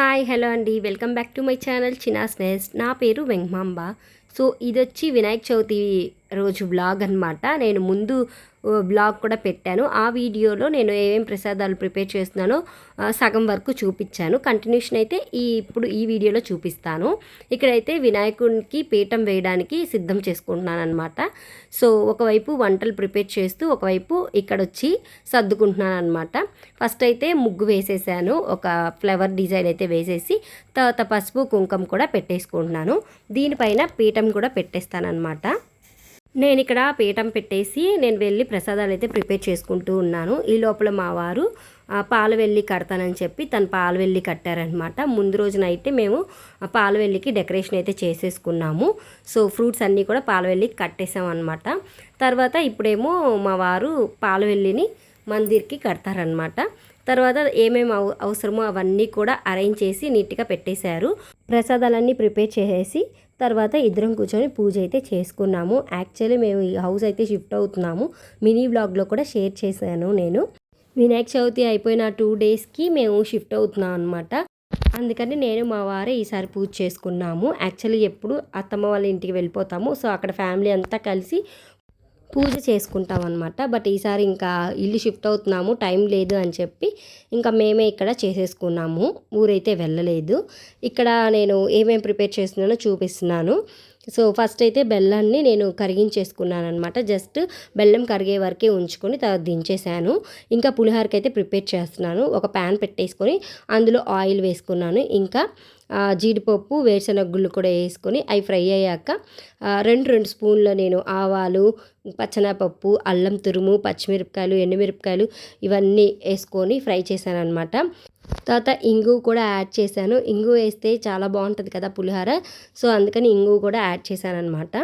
Hi hello అండి welcome back to my channel చినాస్ nest నా పేరు వెంకమాంబ. సో ఇది వచ్చి వినాయక చవితి రోజు బ్లాగ్ అనమాట నేను ముందు బ్లాగ్ కూడా పెట్టాను. ఆ వీడియోలో నేను ఏమేమి ప్రసాదాలు ప్రిపేర్ చేస్తున్నానో సగం వరకు చూపించాను. కంటిన్యూషన్ అయితే ఈ ఇప్పుడు ఈ వీడియోలో చూపిస్తాను. ఇక్కడైతే వినాయకునికి పీఠం వేయడానికి సిద్ధం చేసుకుంటున్నాను అనమాట సో ఒకవైపు వంటలు ప్రిపేర్ చేస్తూ ఒకవైపు ఇక్కడ వచ్చి సర్దుకుంటున్నాను అనమాట ఫస్ట్ అయితే ముగ్గు వేసేసాను. ఒక ఫ్లవర్ డిజైన్ అయితే వేసేసి తర్వాత పసుపు కుంకుమ కూడా పెట్టేసుకుంటున్నాను. దీనిపైన పీఠం కూడా పెట్టేస్తాను అనమాట నేను ఇక్కడ పీఠం పెట్టేసి నేను వెళ్ళి ప్రసాదాలు అయితే ప్రిపేర్ చేసుకుంటూ ఉన్నాను. ఈ లోపల మా వారు పాలు వెళ్ళి కడతానని చెప్పి తను పాలు వెళ్ళి కట్టారనమాట ముందు రోజున అయితే మేము పాలు వెళ్ళికి డెకరేషన్ అయితే చేసేసుకున్నాము. సో ఫ్రూట్స్ అన్నీ కూడా పాలు వెళ్ళికి కట్టేసాం అనమాట తర్వాత ఇప్పుడేమో మా వారు పాలు వెళ్ళిని మందిర్కి కడతారనమాట తర్వాత ఏమేమి అవసరమో అవన్నీ కూడా అరేంజ్ చేసి నీట్గా పెట్టేశారు. ప్రసాదాలన్నీ ప్రిపేర్ చేసేసి తర్వాత ఇద్దరం కూర్చొని పూజ అయితే చేసుకున్నాము. యాక్చువల్లీ మేము ఈ హౌస్ అయితే షిఫ్ట్ అవుతున్నాము. మినీ బ్లాగ్లో కూడా షేర్ చేశాను నేను. వినాయక చవితి అయిపోయిన టూ డేస్కి మేము షిఫ్ట్ అవుతున్నాం అనమాట అందుకని నేను మా వారే ఈసారి పూజ చేసుకున్నాము. యాక్చువల్లీ ఎప్పుడు అత్తమ్మ వాళ్ళ ఇంటికి వెళ్ళిపోతాము. సో అక్కడ ఫ్యామిలీ అంతా కలిసి పూజ చేసుకుంటాం అనమాట బట్ ఈసారి ఇంకా ఇల్లు షిఫ్ట్ అవుతున్నాము టైం లేదు అని చెప్పి ఇంకా మేమే ఇక్కడ చేసేసుకున్నాము. ఊరైతే వెళ్ళలేదు. ఇక్కడ నేను ఏమేమి ప్రిపేర్ చేస్తున్నానో చూపిస్తున్నాను. సో ఫస్ట్ అయితే బెల్లాన్ని నేను కరిగించేసుకున్నాను అనమాట జస్ట్ బెల్లం కరిగే వరకే ఉంచుకొని తర్వాత దించేసాను ఇంకా పులిహోరకి అయితే ప్రిపేర్ చేస్తున్నాను. ఒక ప్యాన్ పెట్టేసుకొని అందులో ఆయిల్ వేసుకున్నాను. ఇంకా జీడిపప్పు వేరుశనగ గుళ్ళు కూడా వేసుకొని అవి ఫ్రై అయ్యాక రెండు రెండు స్పూన్ల నేను ఆవాలు పచ్చనపప్పు అల్లం తురుము పచ్చిమిరపకాయలు ఎండుమిరపకాయలు ఇవన్నీ వేసుకొని ఫ్రై చేశాను అనమాట తర్వాత ఇంగు కూడా యాడ్ చేశాను. ఇంగు వేస్తే చాలా బాగుంటుంది కదా పులిహోర. సో అందుకని ఇంగు కూడా యాడ్ చేశాను అనమాట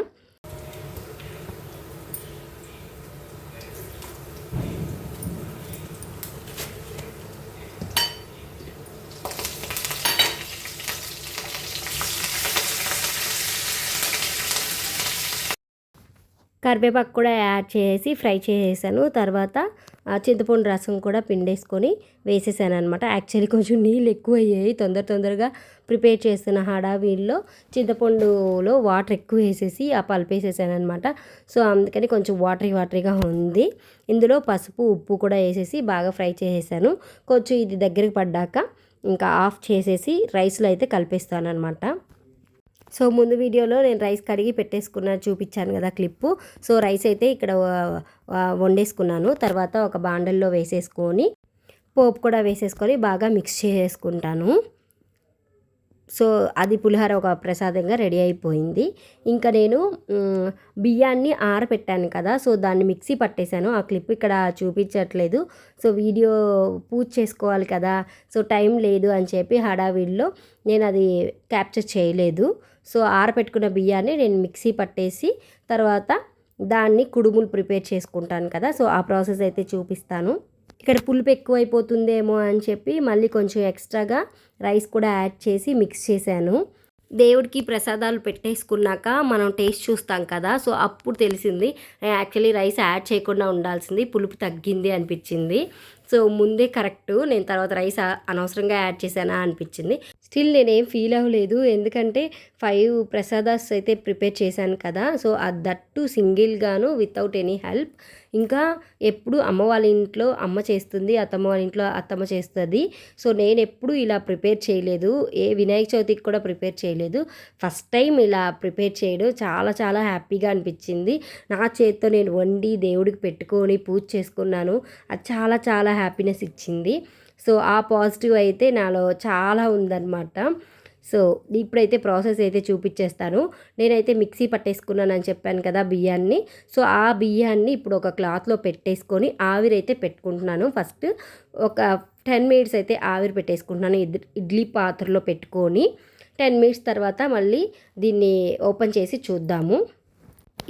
కరివేపాకు కూడా యాడ్ చేసి ఫ్రై చేసేసాను. తర్వాత ఆ, చింతపండు రసం కూడా పిండేసుకొని వేసేసాను అనమాట యాక్చువల్లీ కొంచెం నీళ్ళు ఎక్కువ అయ్యాయి తొందర తొందరగా ప్రిపేర్ చేస్తున్న హడావిల్లో చింతపండులో వాటర్ ఎక్కువ వేసేసి ఆ పల్పు వేసేసాను అనమాట సో అందుకని కొంచెం వాటరీ వాటరీగా ఉంది. ఇందులో పసుపు ఉప్పు కూడా వేసేసి బాగా ఫ్రై చేసేసాను. కొంచెం ఇది దగ్గరికి పడ్డాక ఇంకా ఆఫ్ చేసేసి రైస్లో అయితే కలిపేస్తాను అనమాట సో ముందు వీడియోలో నేను రైస్ కడిగి పెట్టేసుకున్న చూపించాను కదా క్లిప్పు. సో రైస్ అయితే ఇక్కడ వండేసుకున్నాను. తర్వాత ఒక బాండల్లో వేసేసుకొని పోపు కూడా వేసేసుకొని బాగా మిక్స్ చేసుకుంటాను. సో అది పులిహోర ఒక ప్రసాదంగా రెడీ అయిపోయింది. ఇంకా నేను బియ్యాన్ని ఆరపెట్టాను కదా సో దాన్ని మిక్సీ పట్టేశాను. ఆ క్లిప్ ఇక్కడ చూపించట్లేదు. సో వీడియో పూజ చేసుకోవాలి కదా సో టైం లేదు అని చెప్పి హడావిడిలో నేను అది క్యాప్చర్ చేయలేదు. సో ఆరపెట్టుకున్న బియ్యాన్ని నేను మిక్సీ పట్టేసి తర్వాత దాన్ని కుడుములు ప్రిపేర్ చేసుకుంటాను కదా సో ఆ ప్రాసెస్ అయితే చూపిస్తాను. ఇక్కడ పులుపు ఎక్కువైపోతుందేమో అని చెప్పి మళ్ళీ కొంచెం ఎక్స్ట్రాగా రైస్ కూడా యాడ్ చేసి మిక్స్ చేశాను. దేవుడికి ప్రసాదాలు పెట్టేసుకున్నాక మనం టేస్ట్ చూస్తాం కదా సో అప్పుడు తెలిసింది యాక్చువల్లీ రైస్ యాడ్ చేయకుండా ఉండాల్సింది పులుపు తగ్గింది అనిపించింది. సో ముందే కరెక్ట్ నేను తర్వాత రైస్ అనవసరంగా యాడ్ చేశానా అనిపించింది. స్టిల్ నేనేం ఫీల్ అవ్వలేదు ఎందుకంటే ఫైవ్ ప్రసాదాస్ అయితే ప్రిపేర్ చేశాను కదా సో అది దట్టు సింగిల్గాను వితౌట్ ఎనీ హెల్ప్ ఇంకా ఎప్పుడు అమ్మ వాళ్ళ ఇంట్లో అమ్మ చేస్తుంది అత్తమ్మ వాళ్ళ ఇంట్లో అత్తమ్మ చేస్తుంది. సో నేను ఎప్పుడు ఇలా ప్రిపేర్ చేయలేదు. ఏ వినాయక చవితికి కూడా ప్రిపేర్ చేయలేదు. ఫస్ట్ టైం ఇలా ప్రిపేర్ చేయడం చాలా చాలా హ్యాపీగా అనిపించింది. నా చేత్తో నేను వండి దేవుడికి పెట్టుకొని పూజ చేసుకున్నాను. అది చాలా చాలా హ్యాపీనెస్ ఇచ్చింది. సో ఆ పాజిటివ్ అయితే నాలో చాలా ఉందన్నమాట. సో ఇప్పుడైతే ప్రాసెస్ అయితే చూపించేస్తాను. నేనైతే మిక్సీ పట్టేసుకున్నానని చెప్పాను కదా బియ్యాన్ని. సో ఆ బియ్యాన్ని ఇప్పుడు ఒక క్లాత్లో పెట్టేసుకొని ఆవిరైతే పెట్టుకుంటున్నాను. ఫస్ట్ ఒక టెన్ మినిట్స్ అయితే ఆవిరి పెట్టేసుకుంటున్నాను. ఇడ్లీ పాత్రలో పెట్టుకొని టెన్ మినిట్స్ తర్వాత మళ్ళీ దీన్ని ఓపెన్ చేసి చూద్దాము.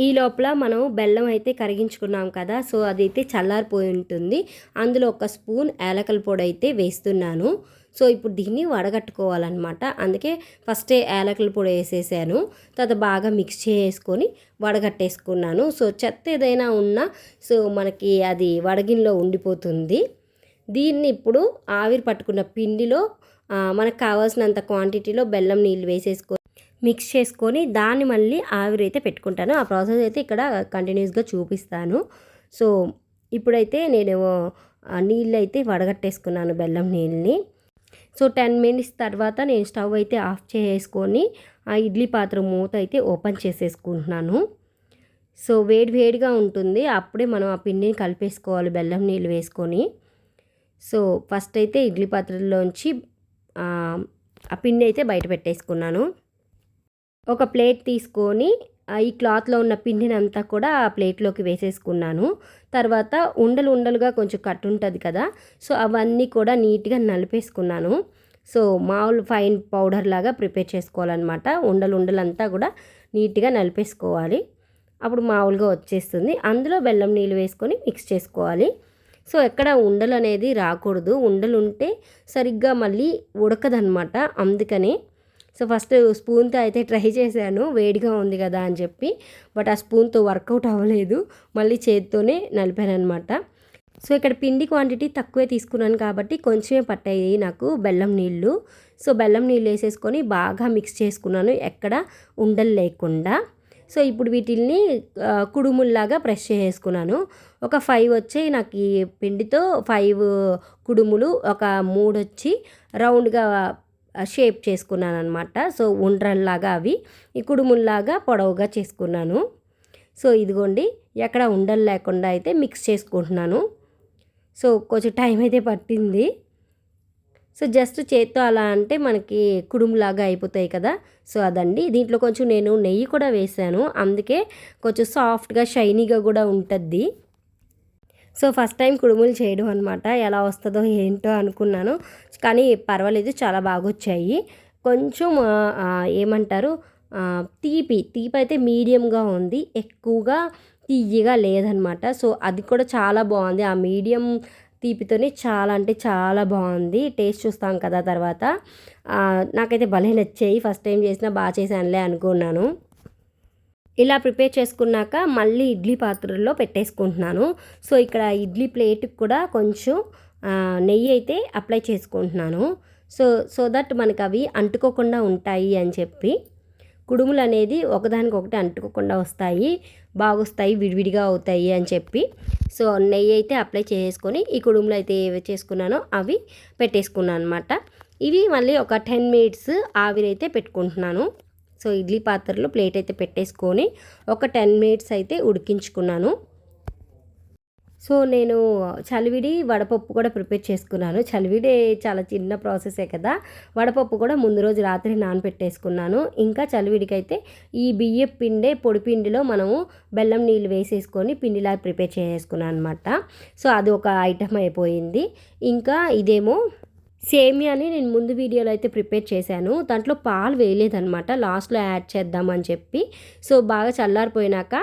ఈ లోపల మనం బెల్లం అయితే కరిగించుకున్నాం కదా సో అదైతే చల్లారిపోయి ఉంటుంది. అందులో ఒక స్పూన్ ఏలకల పొడి అయితే వేస్తున్నాను. సో ఇప్పుడు దీన్ని వడగట్టుకోవాలన్నమాట. అందుకే ఫస్టే యాలకల పొడి వేసేసాను. తర్వాత బాగా మిక్స్ చేసుకొని వడగట్టేసుకున్నాను. సో చెత్త ఏదైనా ఉన్నా సో మనకి అది వడగిన్లో ఉండిపోతుంది. దీన్ని ఇప్పుడు ఆవిరి పట్టుకున్న పిండిలో మనకు కావాల్సినంత క్వాంటిటీలో బెల్లం నీళ్ళు వేసేసుకో మిక్స్ చేసుకొని దాన్ని మళ్ళీ ఆవిరి అయితే పెట్టుకుంటాను. ఆ ప్రాసెస్ అయితే ఇక్కడ కంటిన్యూస్గా చూపిస్తాను. సో ఇప్పుడైతే నేను నీళ్ళు అయితే వడగట్టేసుకున్నాను బెల్లం నీళ్ళని. సో టెన్ మినిట్స్ తర్వాత నేను స్టవ్ అయితే ఆఫ్ చేసుకొని ఆ ఇడ్లీ పాత్ర మూత అయితే ఓపెన్ చేసేసుకుంటున్నాను. సో వేడి వేడిగా ఉంటుంది. అప్పుడే మనం ఆ పిండిని కలిపేసుకోవాలి బెల్లం నీళ్ళు వేసుకొని. సో ఫస్ట్ అయితే ఇడ్లీ పాత్రలోంచి ఆ పిండి అయితే బయట పెట్టేసుకున్నాను. ఒక ప్లేట్ తీసుకొని ఈ క్లాత్లో ఉన్న పిండిని అంతా కూడా ఆ ప్లేట్లోకి వేసేసుకున్నాను. తర్వాత ఉండలు ఉండలుగా కొంచెం కట్ ఉంటుంది కదా సో అవన్నీ కూడా నీట్గా నలిపేసుకున్నాను. సో మామూలు ఫైన్ పౌడర్ లాగా ప్రిపేర్ చేసుకోవాలన్నమాట. ఉండలు ఉండలంతా కూడా నీట్గా నలిపేసుకోవాలి. అప్పుడు మామూలుగా వచ్చేస్తుంది. అందులో బెల్లం నీళ్ళు వేసుకొని మిక్స్ చేసుకోవాలి. సో ఎక్కడ ఉండలు అనేది రాకూడదు. ఉండలు ఉంటే సరిగ్గా మళ్ళీ ఉడకదనమాట అందుకని సో ఫస్ట్ స్పూన్తో అయితే ట్రై చేశాను వేడిగా ఉంది కదా అని చెప్పి. బట్ ఆ స్పూన్తో వర్కౌట్ అవ్వలేదు మళ్ళీ చేతితోనే నలిపాను అనమాట సో ఇక్కడ పిండి క్వాంటిటీ తక్కువే తీసుకున్నాను కాబట్టి కొంచెమే పట్టాయి నాకు బెల్లం నీళ్ళు. సో బెల్లం నీళ్ళు వేసేసుకొని బాగా మిక్స్ చేసుకున్నాను ఎక్కడ ఉండలు లేకుండా. సో ఇప్పుడు వీటిల్ని కుడుముల్లాగా ప్రెస్ చేసుకున్నాను ఒక ఫైవ్ వచ్చి నాకు ఈ పిండితో ఫైవ్ కుడుములు ఒక మూడు వచ్చి రౌండ్గా షేప్ చేసుకున్నాను అనమాట సో ఉండ్రల్లాగా అవి. ఈ కుడుముల్లాగా పొడవుగా చేసుకున్నాను. సో ఇదిగోండి ఎక్కడ ఉండలు లేకుండా అయితే మిక్స్ చేసుకుంటున్నాను. సో కొంచెం టైం అయితే పట్టింది. సో జస్ట్ చేత్తో అలా అంటే మనకి కుడుములాగా అయిపోతాయి కదా. సో అదండి. దీంట్లో కొంచెం నేను నెయ్యి కూడా వేసాను అందుకే కొంచెం సాఫ్ట్గా షైనీగా కూడా ఉంటుంది సో ఫస్ట్ టైం కుడుములు చేయడం అనమాట ఎలా వస్తుందో ఏంటో అనుకున్నాను. కానీ పర్వాలేదు చాలా బాగా వచ్చాయి. కొంచెం ఏమంటారు తీపి తీపి అయితే మీడియంగా ఉంది. ఎక్కువగా తీయగా లేదనమాట సో అది కూడా చాలా బాగుంది. ఆ మీడియం తీపితోనే చాలా అంటే చాలా బాగుంది. టేస్ట్ చూస్తాం కదా తర్వాత. నాకైతే భలే నచ్చాయి. ఫస్ట్ టైం చేసినా బాగా చేశానులే అనుకున్నాను. ఇలా ప్రిపేర్ చేసుకున్నాక మళ్ళీ ఇడ్లీ పాత్రలో పెట్టేసుకుంటున్నాను. సో ఇక్కడ ఇడ్లీ ప్లేట్కి కూడా కొంచెం నెయ్యి అయితే అప్లై చేసుకుంటున్నాను. సో సో దట్ మనకు అవి అంటుకోకుండా ఉంటాయి అని చెప్పి. కుడుములు అనేది ఒకదానికొకటి అంటుకోకుండా వస్తాయి బాగొస్తాయి విడివిడిగా అవుతాయి అని చెప్పి. సో నెయ్యి అయితే అప్లై చేసుకొని ఈ కుడుములు అయితే ఏవి చేసుకున్నానో అవి పెట్టేసుకున్నాను అనమాట ఇవి మళ్ళీ ఒక టెన్ మినిట్స్ ఆవిరైతే పెట్టుకుంటున్నాను. సో ఇడ్లీ పాత్రలో ప్లేట్ అయితే పెట్టేసుకొని ఒక టెన్ మినిట్స్ అయితే ఉడికించుకున్నాను. సో నేను చలివిడి వడపప్పు కూడా ప్రిపేర్ చేసుకున్నాను. చలివిడి చాలా చిన్న ప్రాసెసే కదా. వడపప్పు కూడా ముందు రోజు రాత్రి నానబెట్టేసుకున్నాను ఇంకా చలివిడికైతే ఈ బియ్య పిండే పొడి పిండిలో మనము బెల్లం నీళ్ళు వేసేసుకొని పిండిలా ప్రిపేర్ చేసుకున్నాను అనమాట సో అది ఒక ఐటమ్ అయిపోయింది. ఇంకా ఇదేమో సేమియాని నేను ముందు వీడియోలో అయితే ప్రిపేర్ చేశాను. దాంట్లో పాలు వేయలేదనమాట లాస్ట్లో యాడ్ చేద్దామని చెప్పి. సో బాగా చల్లారిపోయినాక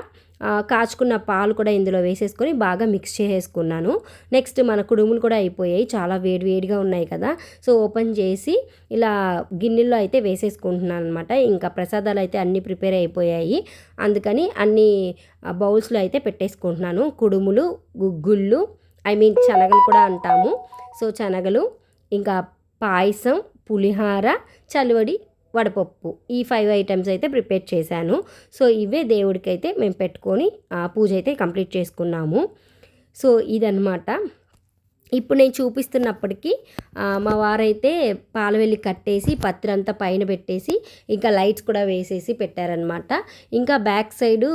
కాచుకున్న పాలు కూడా ఇందులో వేసేసుకొని బాగా మిక్స్ చేసేసుకున్నాను. నెక్స్ట్ మన కుడుములు కూడా అయిపోయాయి. చాలా వేడి వేడిగా ఉన్నాయి కదా. సో ఓపెన్ చేసి ఇలా గిన్నెల్లో అయితే వేసేసుకుంటున్నాను అనమాట ఇంకా ప్రసాదాలు అయితే అన్నీ ప్రిపేర్ అయిపోయాయి. అందుకని అన్ని బౌల్స్లో అయితే పెట్టేసుకుంటున్నాను. కుడుములు గుగ్గుళ్ళు ఐ మీన్ శనగలు కూడా అంటాము. సో శనగలు ఇంకా పాయసం పులిహార చలివడి వడపప్పు. ఈ ఫైవ్ ఐటమ్స్ అయితే ప్రిపేర్ చేశాను. సో ఇవే దేవుడికి అయితే మేము పెట్టుకొని ఆ పూజ అయితే కంప్లీట్ చేసుకున్నాము. సో ఇదనమాట ఇప్పుడు నేను చూపిస్తున్నప్పటికీ మా వారైతే పాలవెల్లి కట్టేసి పత్రంతా అంతా పైన పెట్టేసి ఇంకా లైట్స్ కూడా వేసేసి పెట్టారనమాట ఇంకా బ్యాక్ సైడు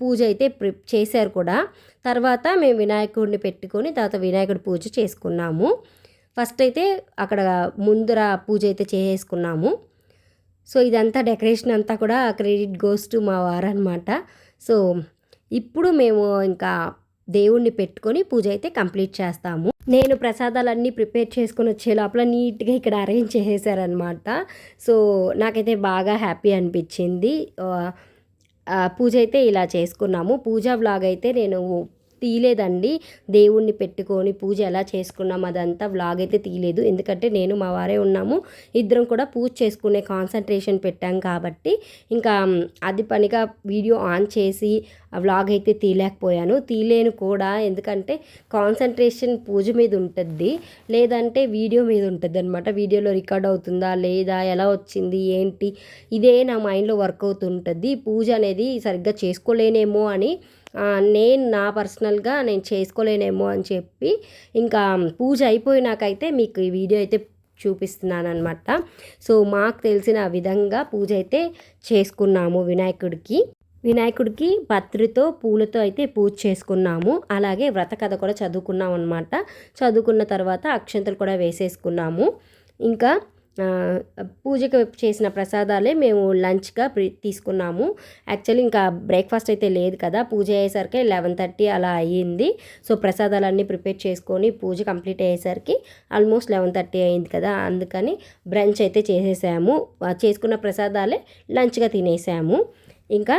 పూజ అయితే ప్రి చేశారు కూడా. తర్వాత మేము వినాయకుడిని పెట్టుకొని తర్వాత వినాయకుడి పూజ చేసుకున్నాము. ఫస్ట్ అయితే అక్కడ ముందర పూజ అయితే చేసేసుకున్నాము. సో ఇదంతా డెకరేషన్ అంతా కూడా క్రెడిట్ గోస్ టు మా వారనమాట సో ఇప్పుడు మేము ఇంకా దేవుణ్ణి పెట్టుకొని పూజ అయితే కంప్లీట్ చేస్తాము. నేను ప్రసాదాలన్నీ ప్రిపేర్ చేసుకుని వచ్చే లోపల నీట్గా ఇక్కడ అరేంజ్ చేసేసారనమాట సో నాకైతే బాగా హ్యాపీ అనిపించింది. పూజ అయితే ఇలా చేసుకున్నాము. పూజా వ్లాగ్ అయితే నేను తీయలేదండి. దేవుణ్ణి పెట్టుకొని పూజ ఎలా చేసుకున్నాం అదంతా వ్లాగ్ అయితే తీయలేదు. ఎందుకంటే నేను మా వారే ఉన్నాము. ఇద్దరం కూడా పూజ చేసుకునే కాన్సన్ట్రేషన్ పెట్టాం కాబట్టి ఇంకా అది పనిగా వీడియో ఆన్ చేసి వ్లాగ్ అయితే తీయలేకపోయాను. తీయలేను కూడా. ఎందుకంటే కాన్సన్ట్రేషన్ పూజ మీద ఉంటుంది లేదంటే వీడియో మీద ఉంటుంది అనమాట వీడియోలో రికార్డ్ అవుతుందా లేదా ఎలా వచ్చింది ఏంటి? ఇదే నా మైండ్లో వర్క్ అవుతుంటుంది. పూజ అనేది సరిగ్గా చేసుకోలేనేమో అని నేను నా పర్సనల్గా నేను చేసుకోలేనేమో అని చెప్పి ఇంకా పూజ అయిపోయినాకైతే మీకు ఈ వీడియో అయితే చూపిస్తున్నాను అనమాట సో మాకు తెలిసిన విధంగా పూజ అయితే చేసుకున్నాము వినాయకుడికి. వినాయకుడికి పత్రితో పూలతో అయితే పూజ చేసుకున్నాము. అలాగే వ్రత కథ కూడా చదువుకున్నాం అనమాట చదువుకున్న తర్వాత అక్షంతలు కూడా వేసేసుకున్నాము. ఇంకా పూజకు చేసిన ప్రసాదాలే మేము లంచ్గా తీసుకున్నాము. యాక్చువల్లీ ఇంకా బ్రేక్ఫాస్ట్ అయితే లేదు కదా పూజ అయ్యేసరికి లెవెన్ థర్టీ అలా అయ్యింది. సో ప్రసాదాలన్నీ ప్రిపేర్ చేసుకొని పూజ కంప్లీట్ అయ్యేసరికి ఆల్మోస్ట్ లెవెన్ థర్టీ అయింది కదా అందుకని బ్రంచ్ అయితే చేసేసాము. చేసుకున్న ప్రసాదాలే లంచ్గా తినేసాము. ఇంకా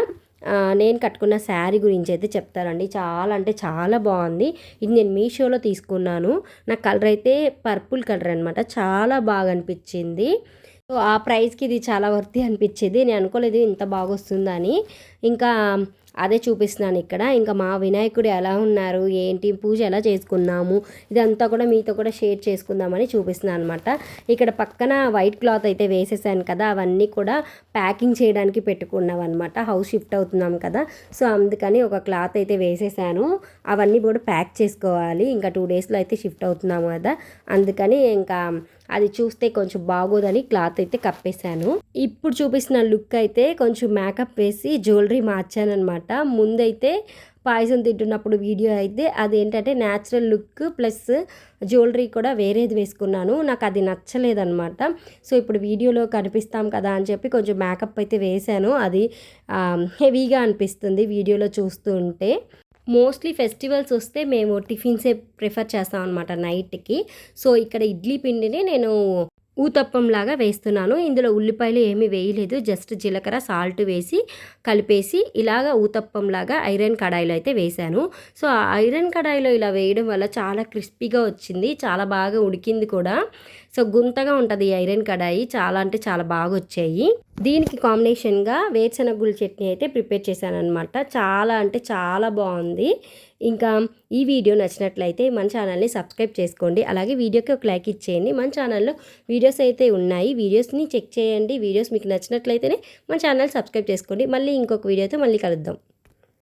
నేను కట్టుకున్న శారీ గురించి అయితే చెప్తారండి చాలా అంటే చాలా బాగుంది. ఇది నేను మీషోలో తీసుకున్నాను. నా కలర్ అయితే పర్పుల్ కలర్ అనమాట చాలా బాగా అనిపించింది. సో ఆ ప్రైస్కి ఇది చాలా వర్తి అనిపించేది. నేను అనుకోలేదు ఇంత బాగా వస్తుందని ఇంకా అదే చూపిస్తున్నాను ఇక్కడ. ఇంకా మా వినాయకుడు ఎలా ఉన్నారు ఏంటి పూజ ఎలా చేసుకున్నాము ఇదంతా కూడా మీతో కూడా షేర్ చేసుకుందామని చూపిస్తున్నాను అనమాట ఇక్కడ పక్కన వైట్ క్లాత్ అయితే వేసేసాను కదా అవన్నీ కూడా ప్యాకింగ్ చేయడానికి పెట్టుకున్నాం అనమాట హౌస్ షిఫ్ట్ అవుతున్నాం కదా సో అందుకని ఒక క్లాత్ అయితే వేసేసాను. అవన్నీ కూడా ప్యాక్ చేసుకోవాలి. ఇంకా టూ డేస్లో అయితే షిఫ్ట్ అవుతున్నాము కదా అందుకని ఇంకా అది చూస్తే కొంచెం బాగోదని క్లాత్ అయితే కప్పేశాను. ఇప్పుడు చూపిస్తున్న లుక్ అయితే కొంచెం మేకప్ వేసి జ్యువెలరీ మార్చానమాట ముందైతే పాయసం తింటున్నప్పుడు వీడియో అయితే అదేంటంటే న్యాచురల్ లుక్ ప్లస్ జ్యువెలరీ కూడా వేరేది వేసుకున్నాను. నాకు అది నచ్చలేదన్నమాట. సో ఇప్పుడు వీడియోలో కనిపిస్తాం కదా అని చెప్పి కొంచెం మేకప్ అయితే వేశాను. అది హెవీగా అనిపిస్తుంది వీడియోలో చూస్తూ ఉంటే. మోస్ట్లీ ఫెస్టివల్స్ వస్తే మేము టిఫిన్సే ప్రిఫర్ చేస్తాం అనమాట నైట్కి సో ఇక్కడ ఇడ్లీ పిండిని నేను ఊతప్పంలాగా వేస్తున్నాను. ఇందులో ఉల్లిపాయలు ఏమీ వేయలేదు. జస్ట్ జీలకర్ర సాల్ట్ వేసి కలిపేసి ఇలాగ ఊతప్పం లాగా ఐరన్ కడాయిలో అయితే వేశాను. సో ఆ ఐరన్ కడాయిలో ఇలా వేయడం వల్ల చాలా క్రిస్పీగా వచ్చింది. చాలా బాగా ఉడికింది కూడా. సో గుంతగా ఉంటుంది ఈ ఐరన్ కడాయి. చాలా అంటే చాలా బాగా వచ్చాయి. దీనికి కాంబినేషన్గా వేరుశనగుల చట్నీ అయితే ప్రిపేర్ చేశాను అనమాట చాలా అంటే చాలా బాగుంది. ఇంకా ఈ వీడియో నచ్చినట్లయితే మన ఛానల్ని సబ్స్క్రైబ్ చేసుకోండి. అలాగే వీడియోకి ఒక లైక్ ఇచ్చేయండి. మన ఛానల్లో వీడియోస్ అయితే ఉన్నాయి. వీడియోస్ని చెక్ చేయండి. వీడియోస్ మీకు నచ్చినట్లయితేనే మన ఛానల్ సబ్స్క్రైబ్ చేసుకోండి. మళ్ళీ ఇంకొక వీడియోతో మళ్ళీ కలుద్దాం.